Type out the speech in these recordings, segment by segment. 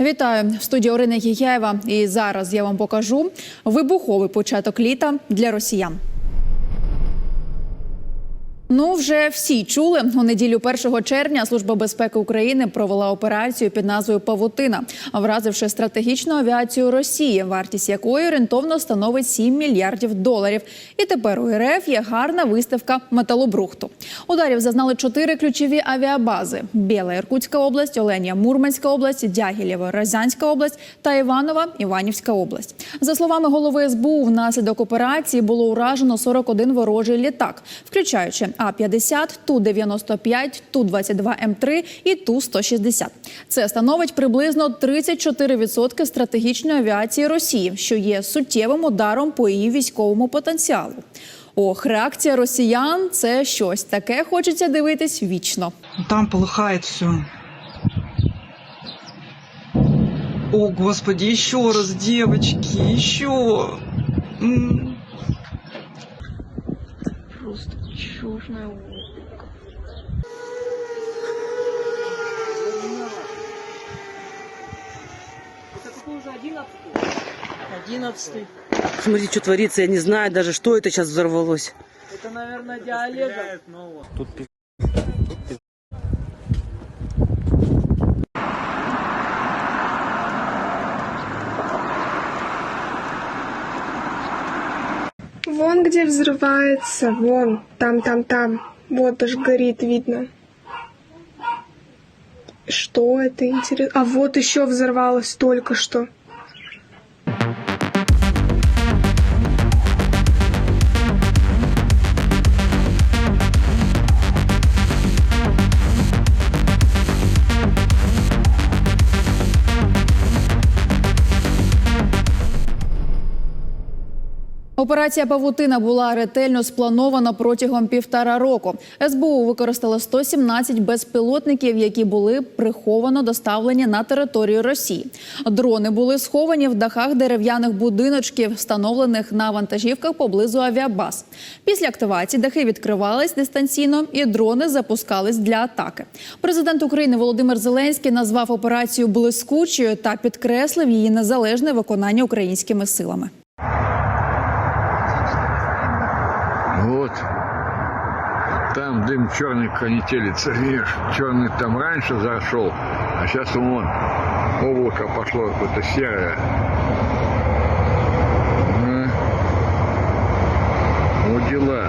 Вітаю в студії Орина Гігяєва. І зараз я вам покажу вибуховий початок літа для росіян. Ну, вже всі чули у неділю 1 червня. Служба безпеки України провела операцію під назвою Павутина, вразивши стратегічну авіацію Росії, вартість якої орієнтовно становить 7 мільярдів доларів. І тепер у РФ є гарна виставка металобрухту. Ударів зазнали чотири ключові авіабази: Біла Іркутська область, Оленя Мурманська область, Дягілєво Розянська область та Іванова Іванівська область. За словами голови СБУ, внаслідок операції було уражено 41 ворожий літак, включаючи А-50, Ту-95, Ту-22М3 і Ту-160. Це становить приблизно 34% стратегічної авіації Росії, що є суттєвим ударом по її військовому потенціалу. Ох, реакція росіян це щось таке. Хочеться дивитись вічно. Там полыхает все. О, господи, еще раз, девочки, еще. Черная Одиннадцатый. Смотри, что творится, я не знаю даже, что это сейчас взорвалось. Это, наверное, диалега. Вон где взрывается, вон, там, там, там. Вот аж горит, видно. Что это интересно? А вот еще взорвалось только что. Операція Павутина була ретельно спланована протягом півтора року. СБУ використало 117 безпілотників, які були приховано доставлені на територію Росії. Дрони були сховані в дахах дерев'яних будиночків, встановлених на вантажівках поблизу авіабаз. Після активації дахи відкривались дистанційно, і дрони запускались для атаки. Президент України Володимир Зеленський назвав операцію блискучою та підкреслив її незалежне виконання українськими силами. Там дым черный конетелится. Видишь, черный там раньше зашел, а сейчас вон облако пошло какое-то серое. Ага. Вот дела.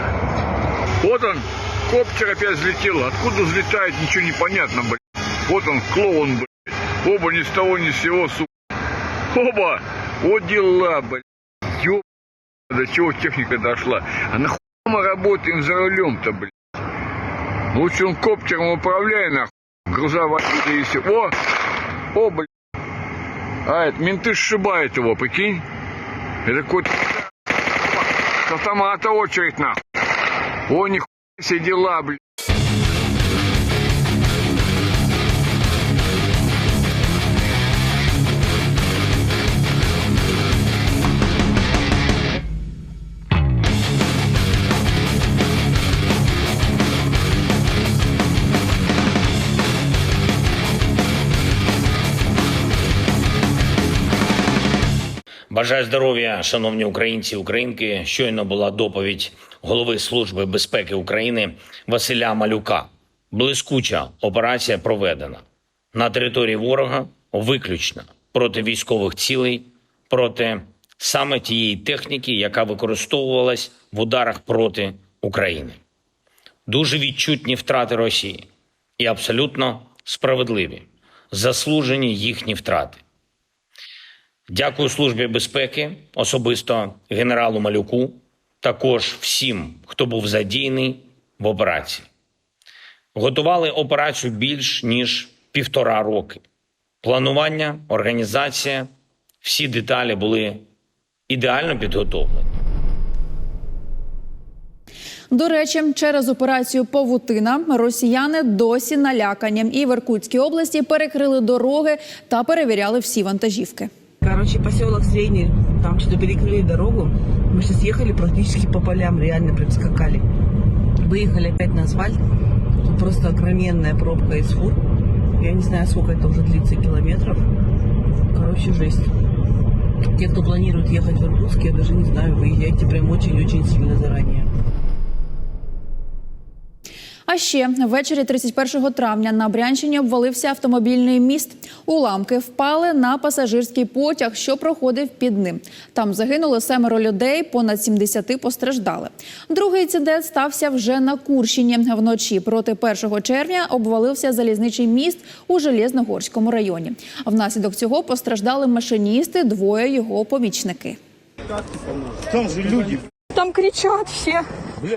Вот он, коптер опять взлетел. Откуда взлетает, ничего не понятно, блядь. Вот он, клоун, блядь. Оба ни с того, ни с сего, сука. Оба! Вот дела, блядь. Ёб... До чего техника дошла. А нахуй мы работаем за рулем-то, блядь? Лучше он коптером управляй, нахуй. Грузовая и все. О! О, блядь. А, это менты сшибают его, прикинь? Это какой-то с автомата очередь, нахуй. О, нихуя себе дела, блядь. Бажаю здоров'я, шановні українці і українки. Щойно була доповідь голови Служби безпеки України Василя Малюка. Блискуча операція проведена на території ворога, виключно проти військових цілей, проти саме тієї техніки, яка використовувалась в ударах проти України. Дуже відчутні втрати Росії і абсолютно справедливі, заслужені їхні втрати. Дякую Службі безпеки, особисто генералу Малюку, також всім, хто був задіяний в операції. Готували операцію більш ніж півтора роки. Планування, організація, всі деталі були ідеально підготовлені. До речі, через операцію Павутина росіяни досі налякані і в Іркутській області перекрили дороги та перевіряли всі вантажівки. Короче, поселок Средний, там что-то перекрыли дорогу. Мы сейчас ехали практически по полям, реально прям скакали. Выехали опять на асфальт. Тут просто огроменная пробка из фур. Я не знаю, сколько это уже длится километров. Короче, жесть. Те, кто планирует ехать в Иркутск, я даже не знаю, выезжайте прям очень-очень сильно заранее. А ще ввечері 31 травня на Брянщині обвалився автомобільний міст. Уламки впали на пасажирський потяг, що проходив під ним. Там загинули семеро людей, понад 70 постраждали. Другий інцидент стався вже на Курщині. Вночі проти 1 червня обвалився залізничий міст у Железногорському районі. Внаслідок цього постраждали машиністи, двоє його помічники. Там же люди. Там кричат все.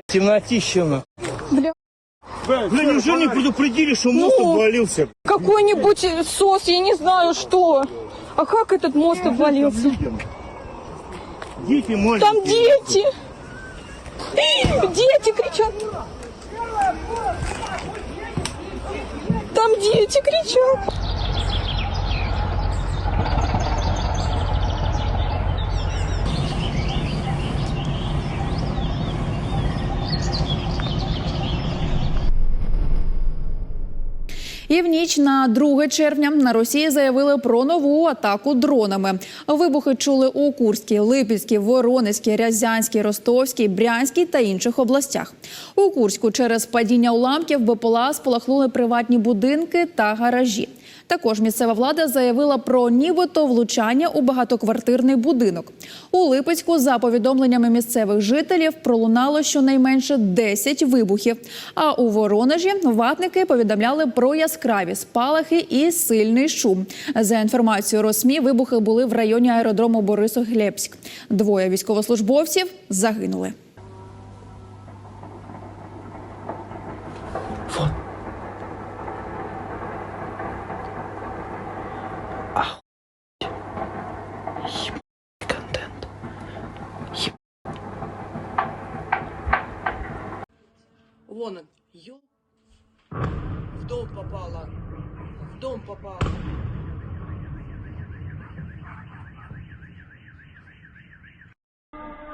Темнотища на. Бля. Бля, неужели не предупредили, что мост Ну. обвалился? Какой-нибудь сос, я не знаю что. А как этот мост обвалился? Дети маленькие. Там дети. Дети кричат. Там дети кричат. І в ніч на 2 червня на Росії заявили про нову атаку дронами. Вибухи чули у Курській, Липецькій, Воронезькій, Рязанській, Ростовській, Брянській та інших областях. У Курську через падіння уламків БПЛА спалахнули приватні будинки та гаражі. Також місцева влада заявила про нібито влучання у багатоквартирний будинок. У Липецьку, за повідомленнями місцевих жителів, пролунало щонайменше 10 вибухів. А у Воронежі ватники повідомляли про яскраві спалахи і сильний шум. За інформацією Росмі, вибухи були в районі аеродрому Борисоглебськ. Двоє військовослужбовців загинули. Thank you.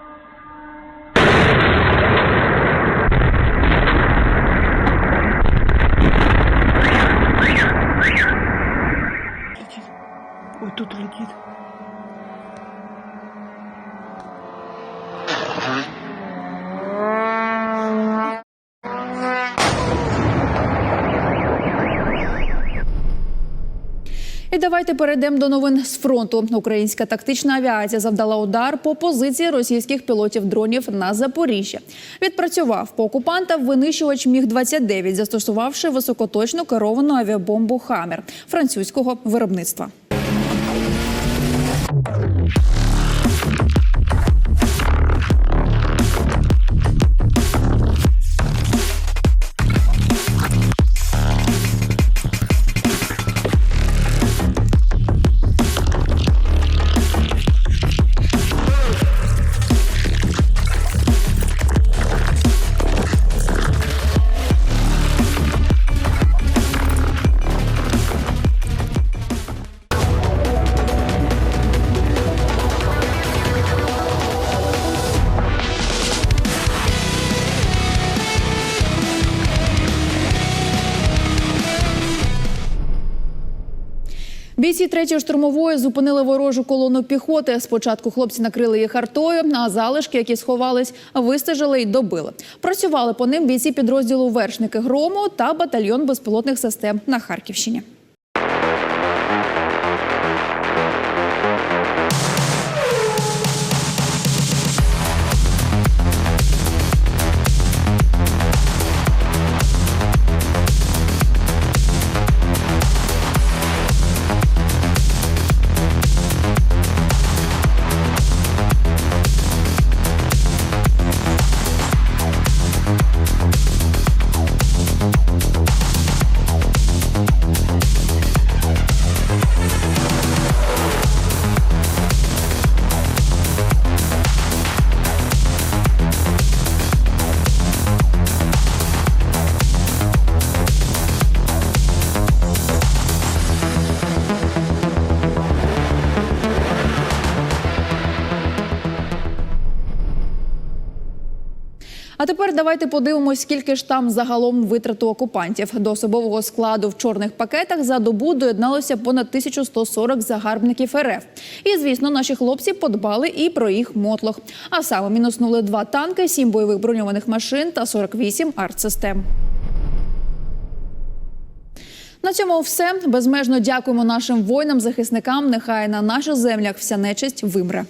І давайте перейдемо до новин з фронту. Українська тактична авіація завдала удар по позиції російських пілотів дронів на Запоріжжя. Відпрацював по окупанта винищувач Міг 29 застосувавши високоточну керовану авіабомбу Хамер французького виробництва. Бійці третьої штурмової зупинили ворожу колону піхоти. Спочатку хлопці накрили їх артою, а залишки, які сховались, вистежили й добили. Працювали по ним бійці підрозділу вершники грому та батальйон безпілотних систем на Харківщині. А тепер давайте подивимось, скільки ж там загалом витрату окупантів. До особового складу в чорних пакетах за добу доєдналося понад 1140 загарбників РФ. І звісно, наші хлопці подбали і про їх мотлох. А саме мінуснули два танки, сім бойових броньованих машин та 48 артсистем. На цьому все безмежно дякуємо нашим воїнам, захисникам. Нехай на наших землях вся нечисть вимре.